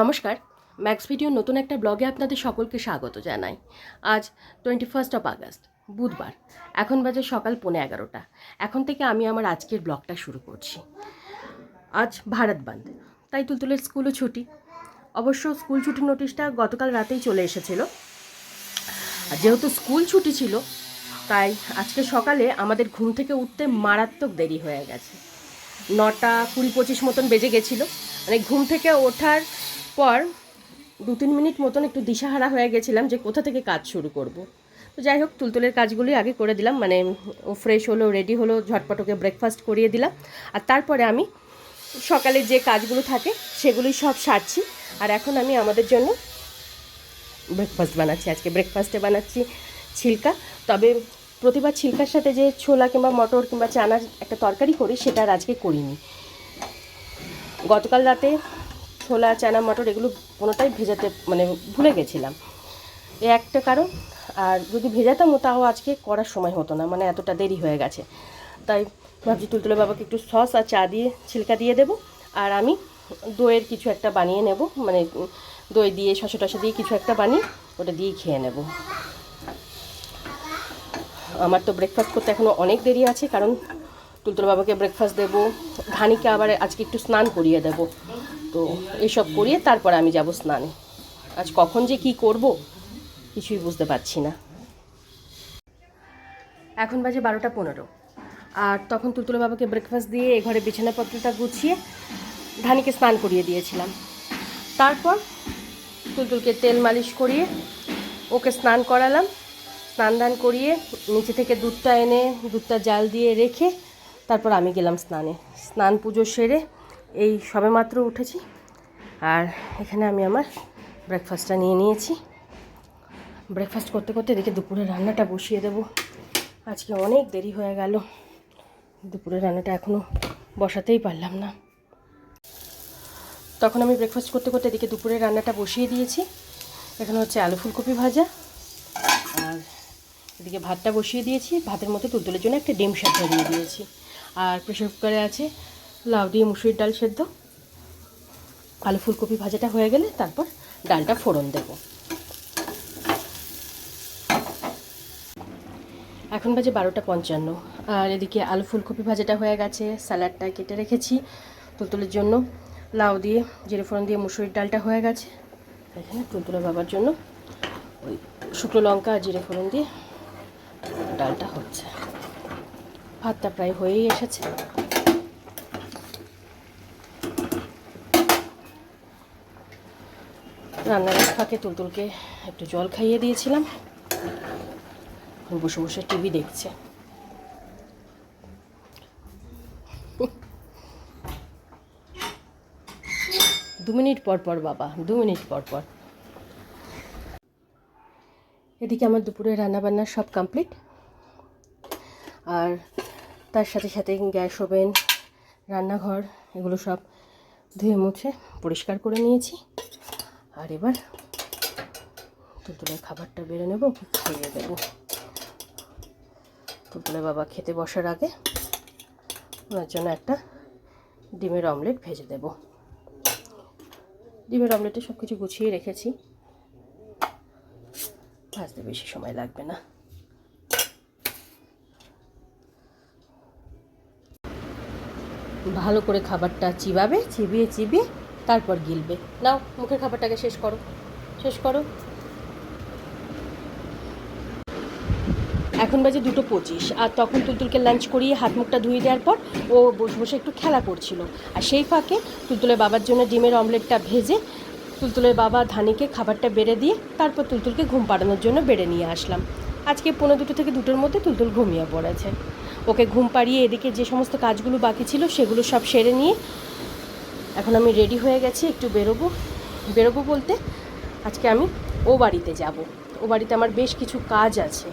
নমস্কার max video নতুন একটা ব্লগে আপনাদের সকলকে স্বাগত জানাই। আজ টোয়েন্টি ফার্স্ট অফ আগস্ট বুধবার। এখন বাজে সকাল পৌনে এগারোটা। এখন থেকে আমি আমার আজকের ব্লগটা শুরু করছি। আজ ভারত বন্ধ, তাই তুলতুলের স্কুলও ছুটি। অবশ্য স্কুল ছুটির নোটিশটা গতকাল রাতেই চলে এসেছিল। আর যেহেতু স্কুল ছুটি ছিল, তাই আজকে সকালে আমাদের ঘুম থেকে উঠতে মারাত্মক দেরি হয়ে গেছে। নটা কুড়ি পঁচিশ মতন বেজে গেছিল। মানে ঘুম থেকে ওঠার পর দু তিন মিনিট মতন একটু দিশাহারা হয়ে গেছিলাম যে কোথা থেকে কাজ শুরু করব। তো যাই হোক, তুলতুলের কাজগুলি আগে করে দিলাম মানে ও ফ্রেশ হলো রেডি হলো, ঝটপট ওকে ব্রেকফাস্ট করিয়ে দিলাম। আর তারপরে আমি সকালে যে কাজগুলো থাকে সেগুলি সব সারছি। আর এখন আমি আমাদের জন্য ব্রেকফাস্ট বানাচ্ছি, আজকে ব্রেকফাস্টে বানাচ্ছি ছিলকা। তবে প্রতিবার ছিলকার সাথে যে ছোলা কিংবা মটর কিংবা চানার একটা তরকারি করি, সেটা আর আজকে করিনি। গতকাল রাতে ছোলা, চানা, মটর এগুলো কোনোটাই ভেজাতে মানে ভুলে গেছিলাম। এ একটা কারণ, আর যদি ভেজাতামও তাও আজকে করার সময় হতো না মানে এতটা দেরি হয়ে গেছে। তাই ভাবছি তুলতুলে বাবাকে একটু সস আর চা দিয়ে, ছিলকা দিয়ে দেবো, আর আমি দইয়ের কিছু একটা বানিয়ে নেব মানে দই দিয়ে, শসা টসা দিয়ে কিছু একটা বানিয়ে ওটা দিয়েই খেয়ে নেব। আমার তো ব্রেকফাস্ট করতে এখনও অনেক দেরি আছে, কারণ তুলতুল বাবাকে ব্রেকফাস্ট দেবো ধানিকে আবার আজকে একটু স্নান করিয়ে দেব। তো এসব করিয়ে তারপর আমি যাব স্নানে। আজ কখন যে কি করব, কিছুই বুঝতে পারছি না। এখন বাজে বারোটা পনেরো। আর তখন তুলতুল বাবাকে ব্রেকফাস্ট দিয়ে এ ঘরে বিছানাপত্রটা গুছিয়ে ধানিকে স্নান করিয়ে দিয়েছিলাম। তারপর তুলতুলকে তেল মালিশ করিয়ে ওকে স্নান করালাম। স্নান দান করিয়ে নিচে থেকে দুধটা এনে, দুধটা জাল দিয়ে রেখে তারপর আমি গেলাম স্নানে। স্নান পুজো সেরে এই সবেমাত্র উঠেছি। আর এখানে আমি আমার ব্রেকফাস্টটা নিয়ে নিয়েছি। ব্রেকফাস্ট করতে করতে এদিকে দুপুরে রান্নাটা বসিয়ে দেব। আজকে অনেক দেরি হয়ে গেল। দুপুরে রান্নাটা এখনও বসাতেই পারলাম না। তখন আমি ব্রেকফাস্ট করতে করতে এদিকে দুপুরে রান্নাটা বসিয়ে দিয়েছি। এখানে হচ্ছে আলু ফুলকপি ভাজা। আর এদিকে ভাতটা বসিয়ে দিয়েছি। ভাতের মধ্যে তুলতুলের জন্য একটা ডিম সেদ্ধ দিয়ে দিয়েছি। আর প্রেশার কুকারে আছে লাউ দিয়ে মুসুরির ডাল সেদ্ধ, আলু ফুলকপি ভাজাটা হয়ে গেলে তারপর ডালটা ফোড়ন দেব। এখন বাজে বারোটা পঞ্চান্ন, আর এদিকে আলু ফুলকপি ভাজাটা হয়ে গেছে, স্যালাডটা কেটে রেখেছি তুলতুলের জন্য। লাউ দিয়ে, জিরে ফোড়ন দিয়ে মুসুরির ডালটা হয়ে গেছে। এখানে তুলতুলের বাবার জন্য ওই শুকনো লঙ্কা আর জিরে ফোড়ন দিয়ে ডালটা হচ্ছে। ভাতটা প্রায় হয়েই এসেছে। রান্নার এক ফাঁকে তুলতুলকে একটু জল খাইয়ে দিয়েছিলাম। বসে বসে টিভি দেখছে। দু মিনিট পর পর, বাবা, দু মিনিট পর পর। এদিকে আমার দুপুরে রান্নাবান্না সব কমপ্লিট। আর তার সাথে সাথে গ্যাস ওভেন, রান্নাঘর, এগুলো সব ধুয়ে মুছে পরিষ্কার করে নিয়েছি। আর এবার তুলতুলের খাবারটা বেড়ে নেব খাইয়ে দেবো তুলতুলের বাবা খেতে বসার আগে ওনার জন্য একটা ডিমের অমলেট ভেজে দেবো। ডিমের অমলেটে সব কিছু গুছিয়ে রেখেছি। ভাজতে বেশি সময় লাগবে না। ভালো করে খাবারটা চিবাবে, চিবিয়ে চিবিয়ে তারপর গিলবে। নাও, মুখের খাবারটাকে শেষ করো। শেষ করো। এখন বাজে দুটো পঁচিশ, আর তখন তুলতুলকে লাঞ্চ করিয়ে হাত মুখটা ধুয়ে দেওয়ার পর ও বসে বসে একটু খেলা করছিল। আর সেই ফাঁকে তুলতুলের বাবার জন্য ডিমের অমলেটটা ভেজে তুলতুলের বাবা ধানিকে খাবারটা বেড়ে দিয়ে তারপর তুলতুলকে ঘুম পাড়ানোর জন্য বেড়ে নিয়ে আসলাম। আজকে পনেরো দুটো থেকে দুটোর মধ্যে তুলতুল ঘুমিয়ে পড়েছে। ওকে ঘুম পাড়িয়ে এদিকে যে সমস্ত কাজগুলো বাকি ছিল সেগুলো সব সেরে নিয়ে এখন আমি রেডি হয়ে গেছি, একটু বেরোবো। বেরোবো বলতে আজকে আমি ও বাড়িতে যাব। ও বাড়িতে আমার বেশ কিছু কাজ আছে।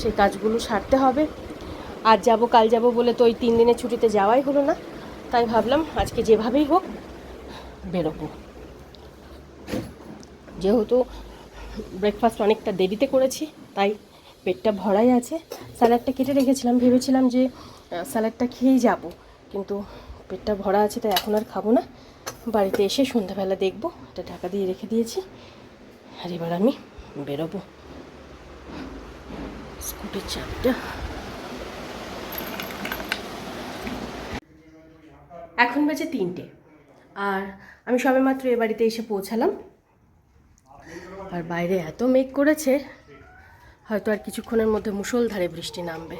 সেই কাজগুলো সারতে হবে। আজ যাব, কাল যাব বলে তো ওই তিন দিনের ছুটিতে যাওয়াই হলো না। তাই ভাবলাম আজকে যেভাবেই হোক বেরোবো। যেহেতু ব্রেকফাস্ট অনেকটা দেরিতে করেছি, তাই পেটটা ভরাই আছে। স্যালাডটা কেটে রেখেছিলাম, ভেবেছিলাম যে স্যালাডটা খেয়েই যাব। কিন্তু পেটটা ভরা আছে, তাই এখন আর খাব না। বাড়িতে এসে সন্ধ্যাবেলা দেখব, এটা ঢাকা দিয়ে রেখে দিয়েছি। আর এবার আমি বেরোবো। স্কুটির চাপটা এখন বাজে তিনটে। আর আমি সবেমাত্র এ বাড়িতে এসে পৌঁছালাম। আর বাইরে এত মেঘ করেছে, হয়তো আর কিছুক্ষণের মধ্যে মুষলধারে বৃষ্টি নামবে।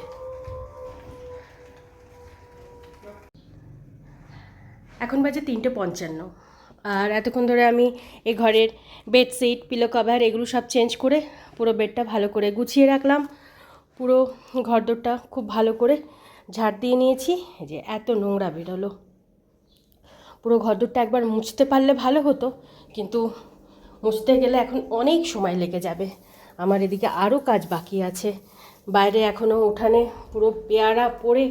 এখন বাজে তিনটে পঞ্চান্ন। আর এতক্ষণ ধরে আমি এ ঘরের বেডশিট পিলো কভার এগুলো সব চেঞ্জ করে পুরো বেডটা ভালো করে গুছিয়ে রাখলাম। পুরো ঘরদোরটা খুব ভালো করে ঝাড় দিয়ে নিয়েছি। যে এত নোংরা বেরোলো। পুরো ঘরদোরটা একবার মুছতে পারলে ভালো হতো, কিন্তু মুছতে গেলে এখন অনেক সময় লেগে যাবে। আমার এদিকে আরও কাজ বাকি আছে। বাইরে এখনও উঠানে পুরো পেয়ারা পড়ে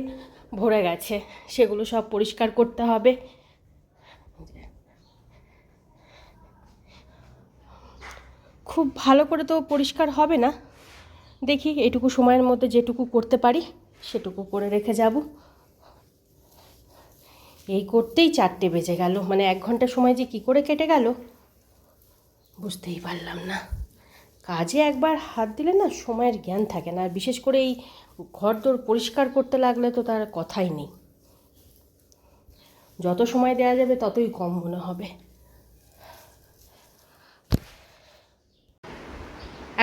ভরে গেছে। সেগুলো সব পরিষ্কার করতে হবে। খুব ভালো করে তো পরিষ্কার হবে না। দেখি এটুকু সময়ের মধ্যে যেটুকু করতে পারি, সেটুকু করে রেখে যাব। এই করতেই চারটে বেজে গেল। মানে এক ঘণ্টা সময় যে কি করে কেটে গেল, বুঝতেই পারলাম না। কাজে একবার হাত দিলে না সময়ের জ্ঞান থাকে না। আর বিশেষ করে এই ঘর দোর পরিষ্কার করতে লাগলে তো তার কথাই নেই। যত সময় দেওয়া যাবে ততই কম মনে হবে।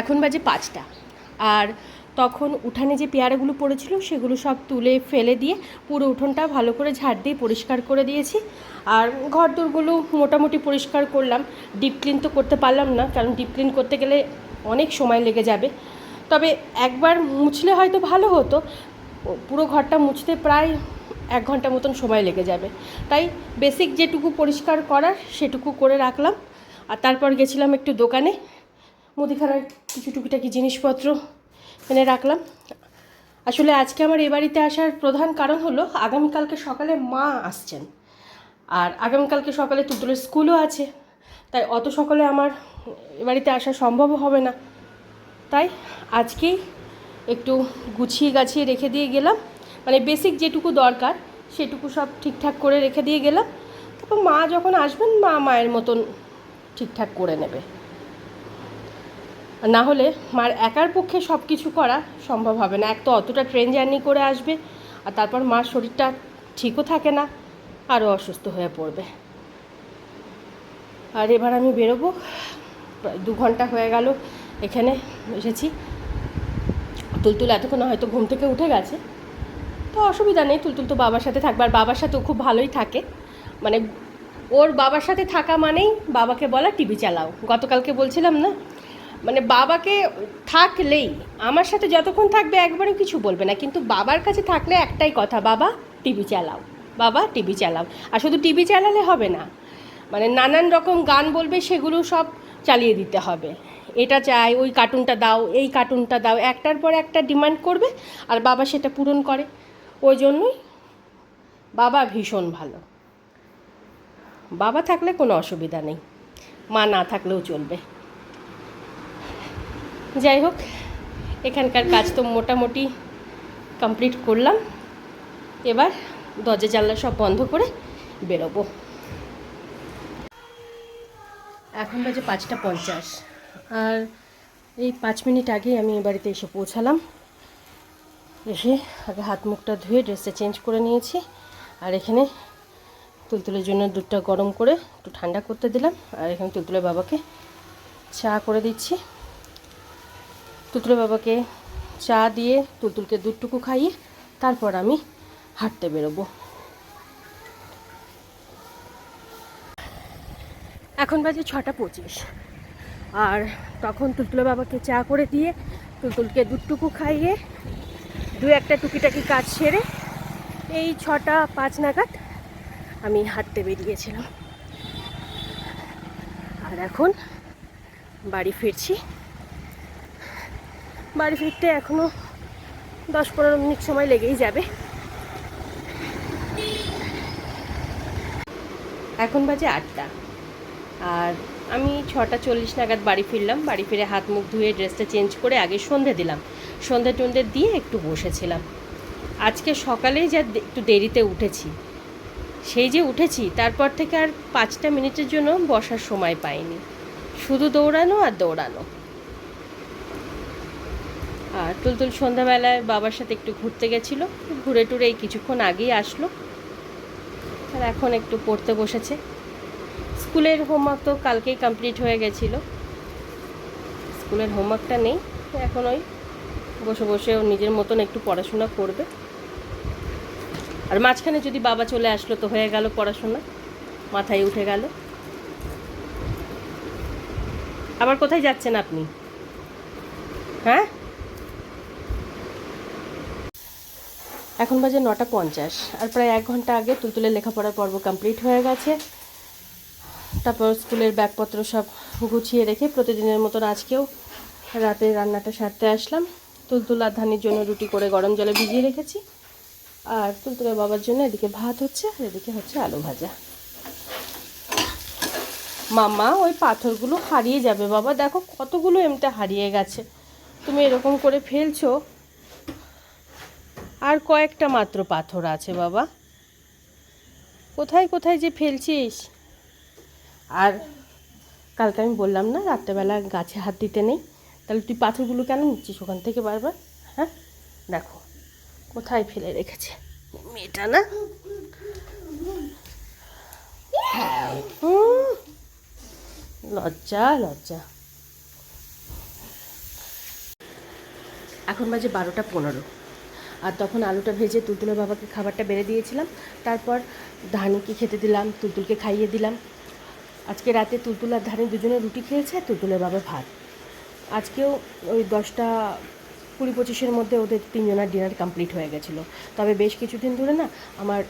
এখন বাজে পাঁচটা। আর তখন উঠানে যে পেয়ারাগুলো পড়েছিল, সেগুলো সব তুলে ফেলে দিয়ে পুরো উঠোনটা ভালো করে ঝাড় দিয়ে পরিষ্কার করে দিয়েছি। আর ঘর দোরগুলো মোটামুটি পরিষ্কার করলাম। ডিপ ক্লিন তো করতে পারলাম না, কারণ ডিপ ক্লিন করতে গেলে অনেক সময় লেগে যাবে। তবে একবার মুছলে হয়তো ভালো হতো, পুরো ঘরটা মুছতে প্রায় এক ঘণ্টা মতন সময় লেগে যাবে। তাই বেসিক যেটুকু পরিষ্কার করার, সেটুকু করে রাখলাম। আর তারপর গেছিলাম একটু দোকানে। মুদিখানার কিছু টুকিটাকি জিনিসপত্র এনে রাখলাম। আসলে আজকে আমার এ বাড়িতে আসার প্রধান কারণ হলো, আগামীকালকে সকালে মা আসছেন। আর আগামীকালকে সকালে তুতুলের স্কুলও আছে, তাই অত সকালে আমার এ বাড়িতে আসা সম্ভব হবে না। তাই আজকেই একটু গুছিয়ে গাছিয়ে রেখে দিয়ে গেলাম। মানে বেসিক যেটুকু দরকার, সেটুকু সব ঠিকঠাক করে রেখে দিয়ে গেলাম। তারপর মা যখন আসবেন, মা মায়ের মতন ঠিকঠাক করে নেবে। না হলে মার একার পক্ষে সব কিছু করা সম্ভব হবে না। এক তো অতটা ট্রেন জার্নি করে আসবে, আর তারপর মার শরীরটা ঠিকও থাকে না, আরও অসুস্থ হয়ে পড়বে। আর এবার আমি বেরোবো। দু ঘণ্টা হয়ে গেল, এখানে এসেছি। তুলতুল এতক্ষণ হয়তো ঘুম থেকে উঠে গেছে। তো অসুবিধা নেই, তুলতুল তো বাবার সাথে থাকবে, আর বাবার সাথেও খুব ভালোই থাকে। মানে ওর বাবার সাথে থাকা মানেই বাবাকে বলা টিভি চালাও। গতকালকে বলছিলাম না মানে বাবাকে থাকলেই, আমার সাথে যতক্ষণ থাকবে একবারও কিছু বলবে না। কিন্তু বাবার কাছে থাকলে একটাই কথা, বাবা, টিভি চালাও। বাবা, টিভি চালাও। আর শুধু টিভি চালালে হবে না মানে নানান রকম গান বলবে, সেগুলো সব চালিয়ে দিতে হবে। এটা চাই, ওই কার্টুনটা দাও, এই কার্টুনটা দাও, একটার পর একটা ডিমান্ড করবে, আর বাবা সেটা পূরণ করে। ওই জন্যই বাবা ভীষণ ভালো। বাবা থাকলে কোনো অসুবিধা নেই, মা না থাকলেও চলবে। যাই হোক, এখানকার কাজ তো মোটামুটি কমপ্লিট করলাম। এবার দরজা জানলা সব বন্ধ করে বেরোবো। এখন বাজে পাঁচটা পঞ্চাশ। আর এই পাঁচ মিনিট আগে আমি বাড়িতে এসে পৌঁছালাম। এসে আগে হাত মুখটা ধুয়ে ড্রেসটা চেঞ্জ করে নিয়েছি। আর এখানে তুলতুলের জন্য দুধটা গরম করে একটু ঠান্ডা করতে দিলাম। আর এখানে তুলতুলের বাবাকে চা করে দিচ্ছি। তুতুলের বাবাকে চা দিয়ে তুলতুলকে দুধটুকু খাইয়ে তারপর আমি হাঁটতে বেরোবো। এখন বাজে ছটা পঁচিশ। আর তখন তুলতুলের বাবাকে চা করে দিয়ে তুলতুলকে দুধটুকু খাইয়ে দু একটা টুকিটাকি কাজ সেরে এই ছটা পাঁচ নাগাদ আমি হাঁটতে বেরিয়েছিলাম। আর এখন বাড়ি ফিরছি বাড়ি ফিরতে এখনও দশ পনেরো মিনিট সময় লেগেই যাবে। এখন বাজে আটটা। আর আমি ছটা চল্লিশ নাগাদ বাড়ি ফিরলাম। বাড়ি ফিরে হাত মুখ ধুয়ে ড্রেসটা চেঞ্জ করে আগে সন্ধে দিলাম। সন্ধে টন্ধে দিয়ে একটু বসেছিলাম। আজকে সকালেই যা একটু দেরিতে উঠেছি। সেই যে উঠেছি, তারপর থেকে আর পাঁচটা মিনিটের জন্য বসার সময় পাইনি। শুধু দৌড়ানো আর দৌড়ানো। আর তুলতুল সন্ধ্যাবেলায় বাবার সাথে একটু ঘুরতে গেছিল। ঘুরে টুরে এই কিছুক্ষণ আগেই আসলো। আর এখন একটু পড়তে বসেছে। স্কুলের হোমওয়ার্ক তো কালকেই কমপ্লিট হয়ে গেছিল। স্কুলের হোমওয়ার্কটা নেই। এখন ওই বসে বসে ও নিজের মতন একটু পড়াশোনা করবে। আর মাঝখানে যদি বাবা চলে আসলো তো হয়ে গেল পড়াশোনা। মাথায় উঠে গেল। আবার কোথায় যাচ্ছেন আপনি? হ্যাঁ? এখন বাজে নটা পঞ্চাশ, আর প্রায় এক ঘণ্টা আগে তুলতুলের লেখাপড়ার পর্ব কমপ্লিট হয়ে গেছে। তারপর স্কুলের ব্যাগপত্র সব গুছিয়ে রেখে প্রতিদিনের মতন আজকেও রাতে রান্নাটা সারতে আসলাম। তুলতুল আর ধানির জন্য রুটি করে গরম জলে ভিজিয়ে রেখেছি। আর তুলতুলের বাবার জন্য এদিকে ভাত হচ্ছে, আর এদিকে হচ্ছে আলু ভাজা। মামা ওই পাথরগুলো হারিয়ে যাবে বাবা। দেখো, কতগুলো এমতে হারিয়ে গেছে। তুমি এরকম করে ফেলছো আর কয়েকটা মাত্র পাথর আছে, বাবা। কোথায় কোথায় যে ফেলছিস? আর কালকে আমি বললাম না, রাত্রেবেলা গাছে হাত দিতে নেই। তাহলে তুই পাথরগুলো কেন নিচ্ছিস ওখান থেকে বারবার? হ্যাঁ? দেখো, কোথায় ফেলে রেখেছে? মেয়েটা না? লজ্জা লজ্জা। এখন বাজে বারোটা পনেরো। আর তখন আলুটা ভেজে তুলতুলের বাবাকে খাবারটা বেড়ে দিয়েছিলাম। তারপর ধানিকে খেতে দিলাম, তুলতুলকে খাইয়ে দিলাম। আজকে রাতে তুলতুল আর ধানি দুজনে রুটি খেয়েছে, তুলতুলের বাবা ভাত। আজকেও ওই দশটা কুড়ি পঁচিশের মধ্যে ওদের তিনজনের ডিনার কমপ্লিট হয়ে গেছিল। তবে বেশ কিছুদিন ধরে না আমার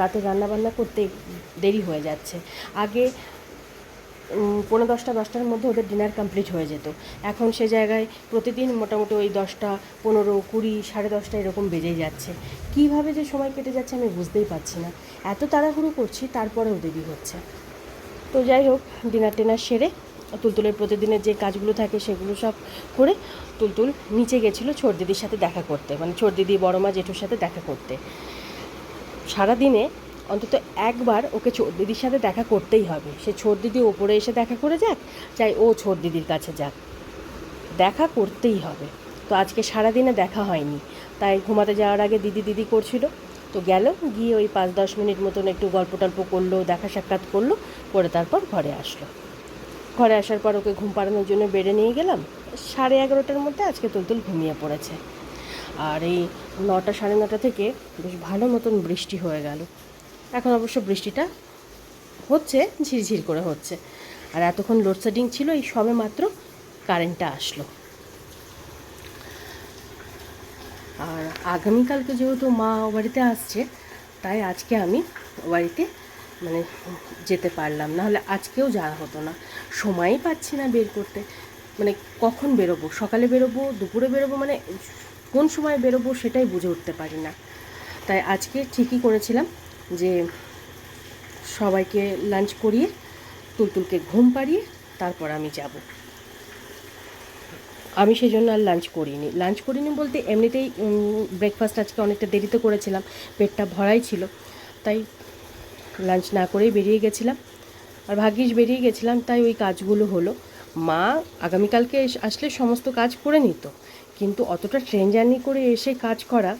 রাতে রান্না বান্না করতে দেরি হয়ে যাচ্ছে। আগে উম, পৌনে দশটা দশটার মধ্যে ওদের ডিনার কমপ্লিট হয়ে যেত। এখন সে জায়গায় প্রতিদিন মোটামুটি ওই দশটা পনেরো কুড়ি সাড়ে দশটা এরকম বেজেই যাচ্ছে। কীভাবে যে সময় কেটে যাচ্ছে আমি বুঝতেই পারছি না। এত তাড়াহুড়ো করছি তারপরেও দেরি হচ্ছে। তো যাই হোক ডিনার টিনার সেরে তুলতুলের প্রতিদিনের যে কাজগুলো থাকে সেগুলো সব করে তুলতুল নিচে গেছিল ছোট দিদির সাথে দেখা করতে মানে ছোট দিদি বড় মা জেঠুর সাথে দেখা করতে। সারাদিনে অন্তত একবার ওকে ছোট দিদির সাথে দেখা করতেই হবে। সে ছোট দিদি ওপরে এসে দেখা করে যাক, চাই ও ছোট দিদির কাছে যাক। দেখা করতেই হবে। তো আজকে সারাদিনে দেখা হয়নি। তাই ঘুমাতে যাওয়ার আগে দিদি দিদি করছিল। তো গেল, গিয়ে ওই পাঁচ দশ মিনিট মতন একটু গল্প টল্প করল, দেখা সাক্ষাৎ করল, করে তারপর ঘরে আসলো। ঘরে আসার পর ওকে ঘুম পাড়ানোর জন্য বেডে নিয়ে গেলাম। সাড়ে এগারোটার মধ্যে আজকে তুলতুল ঘুমিয়ে পড়েছে। আর এই নটা সাড়ে নটা থেকে বেশ ভালো মতন বৃষ্টি হয়ে গেল। এখন অবশ্য বৃষ্টিটা হচ্ছে, ঝিরঝির করে হচ্ছে। আর এতক্ষণ লোডশেডিং ছিল, এই সবে মাত্র কারেন্টটা আসলো। আর আগামীকালকে যেহেতু মা বাড়িতে আসছে, তাই আজকে আমি বাড়িতে মানে যেতে পারলাম। না হলে আজকেও যাওয়া হতো না। সময়ই পাচ্ছি না বের করতে। মানে কখন বেরোবো? সকালে বেরোবো, দুপুরে বেরোবো? মানে কোন সময় বেরোবো সেটাই বুঝে উঠতে পারি না। তাই আজকে ঠিকই করেছিলাম। যে সবাইকে লাঞ্চ করিয়ে তুলতুলকে ঘুম পাড়িয়ে তারপর আমি যাব। আমি সেই জন্য আর লাঞ্চ করিনি। লাঞ্চ করিনি বলতে এমনিতেই ব্রেকফাস্ট আজকে অনেকটা দেরিতে করেছিলাম, পেটটা ভরাই ছিল, তাই লাঞ্চ না করেই বেরিয়ে গেছিলাম। আর ভাগ্যিস বেরিয়ে গেছিলাম, তাই ওই কাজগুলো হলো। মা আগামীকালকে আসলে সমস্ত কাজ করে নিত, কিন্তু অতটা ট্রেন জার্নি করে এসে কাজ করা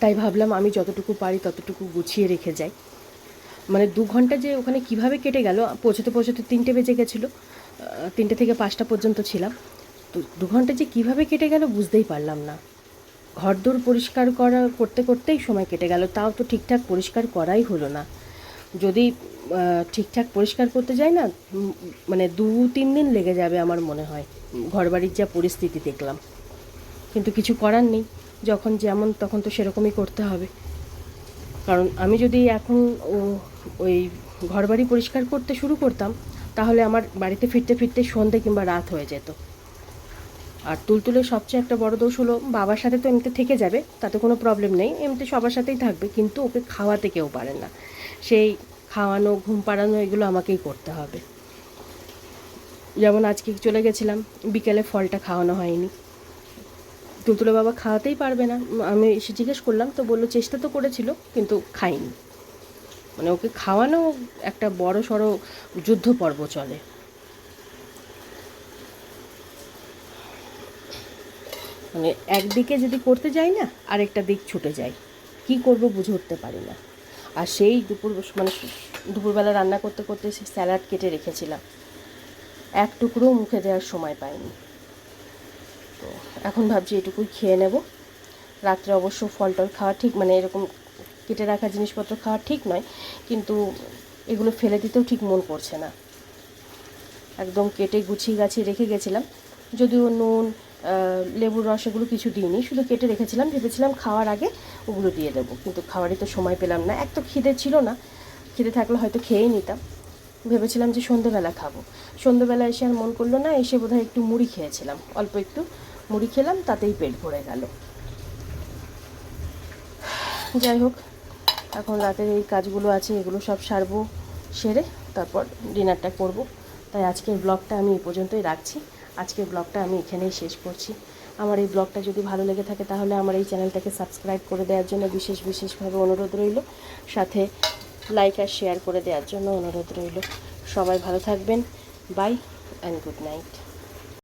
তাই ভাবলাম আমি যতটুকু পারি ততটুকু গুছিয়ে রেখে যাই। মানে দু ঘণ্টা যে ওখানে কীভাবে কেটে গেল, পৌঁছতে পৌঁছতে তিনটে বেজে গেছিল তিনটে থেকে পাঁচটা পর্যন্ত ছিলাম। তো দু ঘণ্টা যে কীভাবে কেটে গেল বুঝতেই পারলাম না। ঘরদোর পরিষ্কার করা, করতে করতেই সময় কেটে গেল, তাও তো ঠিকঠাক পরিষ্কার করাই হলো না। যদি ঠিকঠাক পরিষ্কার করতে যাই না মানে দু, তিন দিন লেগে যাবে আমার মনে হয়। ঘরবাড়ির যা পরিস্থিতি দেখলাম। কিন্তু কিছু করার নেই। যখন যেমন তখন তো সেরকমই করতে হবে। কারণ আমি যদি এখন ও, ওই ঘরবাড়ি পরিষ্কার করতে শুরু করতাম, তাহলে আমার বাড়িতে ফিরতে ফিরতে সন্ধে কিংবা রাত হয়ে যেত। আর তুলতুলের সবচেয়ে একটা বড় দোষ হলো, বাবার সাথে তো এমনিতে থেকে যাবে, তাতে কোনো প্রবলেম নেই, এমনিতে সবার সাথেই থাকবে, কিন্তু ওকে খাওয়াতে কেউ পারে না। সেই খাওয়ানো, ঘুম পাড়ানো এগুলো আমাকেই করতে হবে। যেমন আজকে চলে গেছিলাম, বিকেলে ফলটা খাওয়ানো হয়নি। তুলতুলে বাবা খাওয়াতেই পারবে না। আমি এসে জিজ্ঞেস করলাম, তো বলল চেষ্টা তো করেছিল, কিন্তু খাইনি। মানে ওকে খাওয়ানো একটা বড় সড়ো যুদ্ধ পর্ব চলে। মানে একদিকে যদি করতে যাই না, আরেকটা দিক ছুটে যায় কি করব বুঝে উঠতে পারি না। আর সেই দুপুর মানে দুপুরবেলা রান্না করতে করতে স্যালাড কেটে রেখেছিলাম। এক টুকরো মুখে দেওয়ার সময় পাইনি। এখন ভাবছি এটুকুই খেয়ে নেব। রাত্রে অবশ্য ফল টল খাওয়া ঠিক মানে এরকম কেটে রাখা জিনিসপত্র খাওয়া ঠিক নয়, কিন্তু এগুলো ফেলে দিতেও ঠিক মন করছে না। একদম কেটে গুছিয়ে গাছিয়ে রেখে গেছিলাম। যদিও নুন লেবুর রস এগুলো কিছু দিইনি, শুধু কেটে রেখেছিলাম, ভেবেছিলাম খাওয়ার আগে ওগুলো দিয়ে দেবো, কিন্তু খাওয়ারই তো সময় পেলাম না। এক তো খিদে ছিল না, খিদে থাকলে হয়তো খেয়েই নিতাম। ভেবেছিলাম যে সন্ধেবেলা খাব। সন্ধেবেলা এসে আর মন করল না, এসে বোধহয় একটু মুড়ি খেয়েছিলাম, অল্প একটু মুড়ি খেলাম, তাতেই পেট ভরে গেল। যাই হোক, এখন রাতের এই কাজগুলো আছে, এগুলো সব সারবো, সেরে তারপর ডিনারটা করব। তাই আজকের ব্লগটা আমি এই পর্যন্তই রাখছি। আজকের ব্লগটা আমি এখানেই শেষ করছি। আমার এই ব্লগটা যদি ভালো লেগে থাকে, তাহলে আমার এই চ্যানেলটাকে সাবস্ক্রাইব করে দেওয়ার জন্য বিশেষ বিশেষভাবে অনুরোধ রইল। সাথে লাইক আর শেয়ার করে দেওয়ার জন্য অনুরোধ রইল। সবাই ভালো থাকবেন। By and good night